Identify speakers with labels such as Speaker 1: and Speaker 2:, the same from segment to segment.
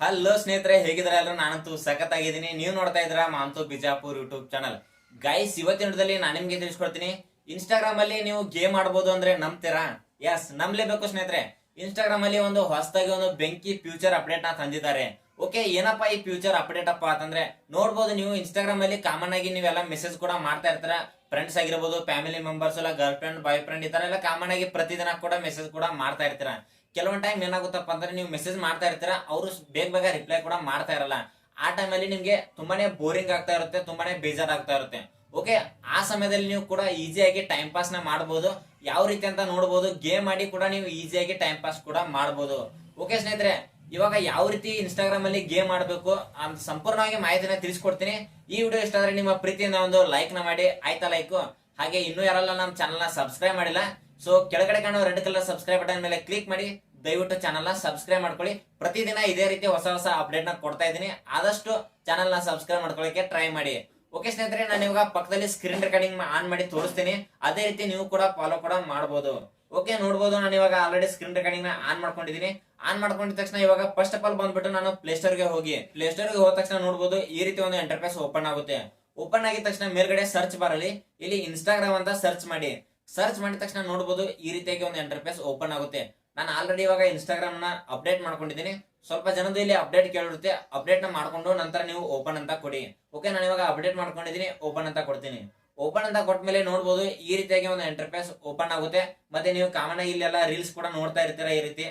Speaker 1: Hello ಸ್ನೇಹಿತರೆ ಹೇಗಿದ್ರ ಎಲ್ಲರೂ? ನಾನಂತೂ ಸಖತ್ ಆಗಿದ್ದೀನಿ ನೀವು ನೋಡ್ತಾ ಇದ್ರ Manthu Bijapur YouTube channel guys ಇವತ್ತಿನ ದಿನದಲ್ಲಿ ನಾನು ನಿಮ್ಗೆ ತಿಳಿಸ್ಕೊಡ್ತೀನಿ. ಇನ್ಸ್ಟಾಗ್ರಾಮ್ ಅಲ್ಲಿ ನೀವು ಗೇಮ್ ಆಡ್ಬೋದು ಅಂದ್ರೆ ನಂಬ್ತೀರಾ? ಎಸ್ ನಂಬ್ಲೇಬೇಕು ಸ್ನೇಹಿತರೆ. ಇನ್ಸ್ಟಾಗ್ರಾಮ್ ಅಲ್ಲಿ ಒಂದು ಹೊಸದಾಗಿ ಒಂದು ಬೆಂಕಿ ಫ್ಯೂಚರ್ ಅಪ್ಡೇಟ್ನ ತಂದಿದ್ದಾರೆ. ಓಕೆ ಏನಪ್ಪ ಈ ಫ್ಯೂಚರ್ ಅಪ್ಡೇಟ್ ಅಪ್ಪ ಅಂತಂದ್ರೆ, ನೋಡ್ಬೋದು ನೀವು ಇನ್ಸ್ಟಾಗ್ರಾಮ್ ಅಲ್ಲಿ ಕಾಮನ್ ಆಗಿ ನೀವೆಲ್ಲ ಮೆಸೇಜ್ ಕೂಡ ಮಾಡ್ತಾ ಇರ್ತೀರ. ಫ್ರೆಂಡ್ಸ್ ಆಗಿರ್ಬೋದು ಫ್ಯಾಮಿಲಿ ಮೆಂಬರ್ಸ್ ಎಲ್ಲ ಗರ್ಲ್ ಫ್ರೆಂಡ್ ಬಾಯ್ ಫ್ರೆಂಡ್ ಈ ತರ ಎಲ್ಲ ಕಾಮನ್ ಆಗಿ ಪ್ರತಿದಿನ ಕೂಡ ಮೆಸೇಜ್ ಕೂಡ ಮಾಡ್ತಾ ಇರ್ತೀರಾ. ಕೆಲವೊಂದ್ ಟೈಮ್ ಏನಾಗುತ್ತಪ್ಪ ಅಂದ್ರೆ ನೀವು ಮೆಸೇಜ್ ಮಾಡ್ತಾ ಇರ್ತೀರ, ಅವರು ಬೇಗ ಬೇಗ ರಿಪ್ಲೈ ಕೂಡ ಮಾಡ್ತಾ ಇರಲ್ಲ. ಆ ಟೈಮಲ್ಲಿ ನಿಮ್ಗೆ ತುಂಬಾನೇ ಬೋರಿಂಗ್ ಆಗ್ತಾ ಇರುತ್ತೆ, ತುಂಬಾನೇ ಬೇಜಾರಾಗ್ತಾ ಇರುತ್ತೆ. ಓಕೆ ಆ ಸಮಯದಲ್ಲಿ ನೀವು ಕೂಡ ಈಸಿಯಾಗಿ ಟೈಮ್ ಪಾಸ್ನ ಮಾಡಬಹುದು ಯಾವ ರೀತಿ ಅಂತ ನೋಡಬಹುದು ಗೇಮ್ ಆಡಿ ಕೂಡ ನೀವು ಈಸಿಯಾಗಿ ಟೈಮ್ ಪಾಸ್ ಕೂಡ ಮಾಡಬಹುದು ಓಕೆ ಸ್ನೇಹಿತರೆ, ಇವಾಗ ಯಾವ ರೀತಿ ಇನ್ಸ್ಟಾಗ್ರಾಮ್ ಅಲ್ಲಿ ಗೇಮ್ ಆಡಬೇಕು ಅಂತ ಸಂಪೂರ್ಣವಾಗಿ ಮಾಹಿತಿನ ತಿಳಿಸ್ಕೊಡ್ತೀನಿ. ಈ ವಿಡಿಯೋ ಇಷ್ಟ ಆದ್ರೆ ನಿಮ್ಮ ಪ್ರೀತಿಯಿಂದ ಒಂದು ಲೈಕ್ನ ಮಾಡಿ. ಆಯ್ತಾ ಲೈಕ್ ಹಾಗೆ ಇನ್ನೂ ಯಾರೆಲ್ಲ ನಮ್ಮ ಚಾನಲ್ನ ಸಬ್ಸ್ಕ್ರೈಬ್ ಮಾಡಿಲ್ಲ ಸೊ ಕೆಳಗಡೆ ಕಾಣೋ ರೆಡ್ ಕಲರ್ ಸಬ್ಸ್ಕ್ರೈಬ್ ಬಟನ್ ಮೇಲೆ ಕ್ಲಿಕ್ ಮಾಡಿ. ದಯವಿಟ್ಟು ಚಾನಲ್ನ ಸಬ್ಸ್ಕ್ರೈಬ್ ಮಾಡ್ಕೊಳ್ಳಿ. ಪ್ರತಿದಿನ ಇದೇ ರೀತಿ ಹೊಸ ಹೊಸ ಅಪ್ಡೇಟ್ನ ಕೊಡ್ತಾ ಇದ್ದೀನಿ. ಆದಷ್ಟು ಚಾನಲ್ನ ಸಬ್ಸ್ಕ್ರೈಬ್ ಮಾಡ್ಕೊಳ್ಳಿಕ್ಕೆ ಟ್ರೈ ಮಾಡಿ. ಓಕೆ ಸ್ನೇಹಿತರೆ, ನಾನು ಇವಾಗ ಪಕ್ಕದಲ್ಲಿ ಸ್ಕ್ರೀನ್ ರೆಕಾರ್ಡಿಂಗ್ ಆನ್ ಮಾಡಿ ತೋರಿಸ್ತೀನಿ. ಅದೇ ರೀತಿ ನೀವು ಕೂಡ ಫಾಲೋ ಕೂಡ ಮಾಡಬಹುದು ಓಕೆ ನೋಡಬಹುದು ನಾನು ಇವಾಗ ಆಲ್ರೆಡಿ ಸ್ಕ್ರೀನ್ ರೆಕಾರ್ಡಿಂಗ್ನ ಆನ್ ಮಾಡ್ಕೊಂಡಿದ್ದೀನಿ. ಆನ್ ಮಾಡ್ಕೊಂಡಿದ ತಕ್ಷಣ ಇವಾಗ ಫಸ್ಟ್ ಆಫ್ ಆಲ್ ಬಂದ್ಬಿಟ್ಟು ನಾನು ಪ್ಲೇ ಸ್ಟೋರ್ಗೆ ಹೋಗಿ. ಪ್ಲೇ ಸ್ಟೋರ್ಗೆ ಹೋದ ತಕ್ಷಣ ನೋಡಬಹುದು ಈ ರೀತಿ ಒಂದು ಎಂಟರ್ಪ್ರೈಸ್ ಓಪನ್ ಆಗುತ್ತೆ. ಓಪನ್ ಆಗಿದ ತಕ್ಷಣ ಮೇಲ್ಗಡೆ ಸರ್ಚ್ ಬರಲಿ ಇಲ್ಲಿ ಇನ್ಸ್ಟಾಗ್ರಾಮ್ ಅಂತ ಸರ್ಚ್ ಮಾಡಿ. ಸರ್ಚ್ ಮಾಡಿದ ತಕ್ಷಣ ನೋಡಬಹುದು ಈ ರೀತಿಯಾಗಿ ಒಂದು ಎಂಟರ್ಪ್ರೈಸ್ ಓಪನ್ ಆಗುತ್ತೆ. ನಾನು ಆಲ್ರೆಡಿ ಇವಾಗ ಇನ್ಸ್ಟಾಗ್ರಾಮ್ನ ಅಪ್ಡೇಟ್ ಮಾಡ್ಕೊಂಡಿದ್ದೀನಿ. ಸ್ವಲ್ಪ ಜನದ ಇಲ್ಲಿ ಅಪ್ಡೇಟ್ ಕೇಳಿರುತ್ತೆ. ಅಪ್ಡೇಟ್ನ ಮಾಡ್ಕೊಂಡು ನಂತರ ನೀವು ಓಪನ್ ಅಂತ ಕೊಡಿ. ಓಕೆ ನಾನು ಇವಾಗ ಅಪ್ಡೇಟ್ ಮಾಡ್ಕೊಂಡಿದ್ದೀನಿ. ಓಪನ್ ಅಂತ ಕೊಡ್ತೀನಿ. ಓಪನ್ ಅಂತ ಕೊಟ್ಟ ಮೇಲೆ ನೋಡಬಹುದು ಈ ರೀತಿಯಾಗಿ ಒಂದು ಎಂಟರ್ಪ್ರೈಸ್ ಓಪನ್ ಆಗುತ್ತೆ. ಮತ್ತೆ ನೀವು ಕಾಮನ್ ಆಗಿ ಇಲ್ಲೆಲ್ಲ ರೀಲ್ಸ್ ಕೂಡ ನೋಡ್ತಾ ಇರ್ತೀರಾ ಈ ರೀತಿ?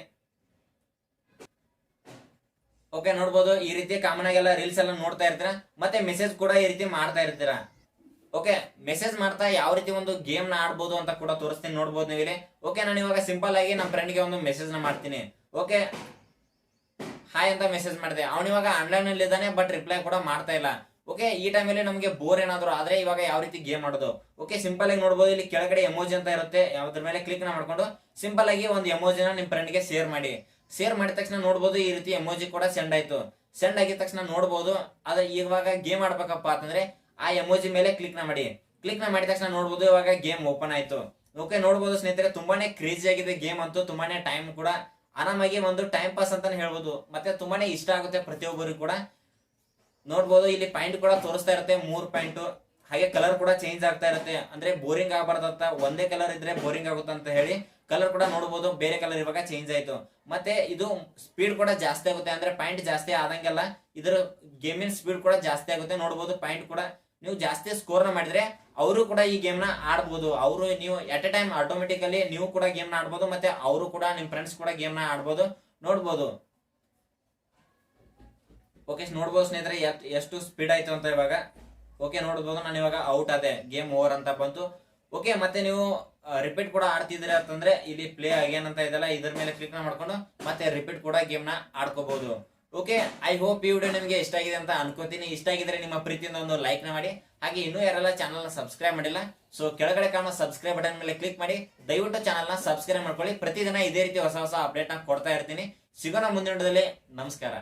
Speaker 1: ಓಕೆ ನೋಡ್ಬೋದು ಈ ರೀತಿ ಕಾಮನ್ ಆಗಿ ಎಲ್ಲ ರೀಲ್ಸ್ ಎಲ್ಲ ನೋಡ್ತಾ ಇರ್ತೀರಾ? ಮತ್ತೆ ಮೆಸೇಜ್ ಕೂಡ ಈ ರೀತಿ ಮಾಡ್ತಾ ಇರ್ತೀರಾ? ಓಕೆ, ಮೆಸೇಜ್ ಮಾಡ್ತಾ ಯಾವ ರೀತಿ ಒಂದು ಗೇಮ್ನ ಆಡ್ಬೋದು ಅಂತ ಕೂಡ ತೋರಿಸ್ತೀನಿ, ನೋಡ್ಬೋದು ನೀವು ಓಕೆ, ನಾನು ಇವಾಗ ಸಿಂಪಲ್ ಆಗಿ ನಮ್ಮ ಫ್ರೆಂಡ್ಗೆ ಒಂದು ಮೆಸೇಜ್ನ ಮಾಡ್ತೀನಿ. ಓಕೆ ಹಾಯ್ ಅಂತ ಮೆಸೇಜ್ ಮಾಡಿದೆ. ಅವನು ಇವಾಗ ಆನ್ಲೈನ್ ಅಲ್ಲಿ ಇದ್ದಾನೆ ಬಟ್ ರಿಪ್ಲೈ ಕೂಡ ಮಾಡ್ತಾ ಇಲ್ಲ. ಓಕೆ, ಈ ಟೈಮಲ್ಲಿ ನಮಗೆ ಬೋರ್ ಏನಾದ್ರು ಆದ್ರೆ ಇವಾಗ ಯಾವ ರೀತಿ ಗೇಮ್ ಮಾಡೋದು ಓಕೆ ಸಿಂಪಲ್ ಆಗಿ ನೋಡಬಹುದು ಇಲ್ಲಿ ಕೆಳಗಡೆ ಎಮೋಜಿ ಅಂತ ಇರುತ್ತೆ. ಯಾವ್ದ್ರ ಮೇಲೆ ಕ್ಲಿಕ್ನ ಮಾಡ್ಕೊಂಡು ಸಿಂಪಲ್ ಆಗಿ ಒಂದು ಎಮೋಜಿನ ನಿಮ್ಮ ಫ್ರೆಂಡ್ಗೆ ಶೇರ್ ಮಾಡಿ. ಶೇರ್ ಮಾಡಿದ ತಕ್ಷಣ ನೋಡಬಹುದು ಈ ರೀತಿ ಎಮೋಜಿ ಕೂಡ ಸೆಂಡ್ ಆಯ್ತು. ಸೆಂಡ್ ಆಗಿದ ತಕ್ಷಣ ನೋಡಬಹುದು ಅದ ಇವಾಗ ಗೇಮ್ ಆಡ್ಬೇಕಪ್ಪ ಅಂತಂದ್ರೆ ಆ ಎಮೋಜಿ ಮೇಲೆ ಕ್ಲಿಕ್ನ ಮಾಡಿ. ಕ್ಲಿಕ್ನ ಮಾಡಿದ ತಕ್ಷಣ ನೋಡಬಹುದು ಇವಾಗ ಗೇಮ್ ಓಪನ್ ಆಯ್ತು. ಓಕೆ ನೋಡಬಹುದು ಸ್ನೇಹಿತರೆ, ತುಂಬಾನೇ ಕ್ರೇಜಿ ಆಗಿದೆ ಗೇಮ್ ಅಂತೂ, ತುಂಬಾನೇ ಟೈಮ್ ಕೂಡ. ಆರಾಮಾಗಿ ಒಂದು ಟೈಮ್ ಪಾಸ್ ಅಂತಾನೆ ಹೇಳ್ಬೋದು. ಮತ್ತೆ ತುಂಬಾನೇ ಇಷ್ಟ ಆಗುತ್ತೆ ಪ್ರತಿಯೊಬ್ಬರಿಗೂ ಕೂಡ. ನೋಡ್ಬೋದು, ಇಲ್ಲಿ ಪಾಯಿಂಟ್ ಕೂಡ ತೋರಿಸ್ತಾ ಇರುತ್ತೆ, ಮೂರ್ ಪಾಯಿಂಟ್ ಹಾಗೆ ಕಲರ್ ಕೂಡ ಚೇಂಜ್ ಆಗ್ತಾ ಇರುತ್ತೆ. ಅಂದ್ರೆ ಬೋರಿಂಗ್ ಆಗಬಾರ್ದಂತ ಒಂದೇ ಕಲರ್ ಇದ್ರೆ ಬೋರಿಂಗ್ ಆಗುತ್ತೆ ಅಂತ ಹೇಳಿ ಕಲರ್ ಕೂಡ ನೋಡಬಹುದು ಬೇರೆ ಕಲರ್ ಇವಾಗ ಚೇಂಜ್ ಆಯ್ತು. ಮತ್ತೆ ಇದು ಸ್ಪೀಡ್ ಕೂಡ ಜಾಸ್ತಿ ಆಗುತ್ತೆ. ಅಂದ್ರೆ ಪಾಯಿಂಟ್ ಜಾಸ್ತಿ ಆದಂಗೆಲ್ಲ, ಇದ್ರ ಗೇಮಿನ ಸ್ಪೀಡ್ ಕೂಡ ಜಾಸ್ತಿ ಆಗುತ್ತೆ. ನೋಡಬಹುದು ಪಾಯಿಂಟ್ ಕೂಡ ನೀವು ಜಾಸ್ತಿ ಸ್ಕೋರ್ನ ಮಾಡಿದ್ರೆ ಅವರು ಕೂಡ ಈ ಗೇಮ್ನ ಆಡ್ಬೋದು. ಅವರು ನೀವು ಎಟ್ ಎ ಟೈಮ್ ಆಟೋಮೆಟಿಕಲಿ ನೀವು ಕೂಡ ಗೇಮ್ನ ಆಡ್ಬೋದು ಮತ್ತೆ ಅವರು ಕೂಡ ನಿಮ್ಮ ಫ್ರೆಂಡ್ಸ್ ಕೂಡ ಗೇಮ್ನ ಆಡ್ಬೋದು. ನೋಡ್ಬೋದು. ಓಕೆ ನೋಡ್ಬೋದು ಸ್ನೇಹಿತರೆ ಎಷ್ಟ್- ಸ್ಪೀಡ್ ಆಯ್ತು ಅಂತ ಇವಾಗ. ಓಕೆ ನೋಡ್ಬೋದು, ನಾನು ಇವಾಗ ಔಟ್ ಆದೆ. ಗೇಮ್ ಓವರ್ ಅಂತ ಬಂತು. ಓಕೆ ಮತ್ತೆ ನೀವು ರಿಪೀಟ್ ಕೂಡ ಆಡ್ತಿದ್ರೆ ಅಂತಂದ್ರೆ ಇಲ್ಲಿ ಪ್ಲೇ ಅಗೇನ್ ಅಂತ ಇದೆಲ್ಲ ಇದ್ರ ಮೇಲೆ ಕ್ಲಿಕ್ ಮಾಡ್ಕೊಂಡು ಮತ್ತೆ ರಿಪೀಟ್ ಕೂಡ ಗೇಮ್ನ ಆಡ್ಕೋಬಹುದು ಓಕೆ ಐ ಹೋಪ್ ಈ ವಿಡಿಯೋ ನಿಮಗೆ ಇಷ್ಟ ಆಗಿದೆ ಅಂತ ಅನ್ಕೋತೀನಿ. ಇಷ್ಟ ಆಗಿದ್ರೆ ನಿಮ್ಮ ಪ್ರೀತಿಯಿಂದ ಒಂದು ಲೈಕ್ನ ಮಾಡಿ. ಹಾಗೆ ಇನ್ನೂ ಯಾರೆಲ್ಲ ಚಾನಲ್ನ ಸಬ್ಸ್ಕ್ರೈಬ್ ಮಾಡಿಲ್ಲ ಸೊ ಕೆಳಗಡೆ ಕಾಣೋ ಸಬ್ಸ್ಕ್ರೈಬ್ ಬಟನ್ ಮೇಲೆ ಕ್ಲಿಕ್ ಮಾಡಿ. ದಯವಿಟ್ಟು ಚಾನಲ್ನ ಸಬ್ಸ್ಕ್ರೈಬ್ ಮಾಡ್ಕೊಳ್ಳಿ. ಪ್ರತಿದಿನ ಇದೇ ರೀತಿ ಹೊಸ ಹೊಸ ಅಪ್ಡೇಟ್ನ ಕೊಡ್ತಾ ಇರ್ತೀನಿ. ಸಿಗೋಣ ಮುಂದಿನ ನಮಸ್ಕಾರ.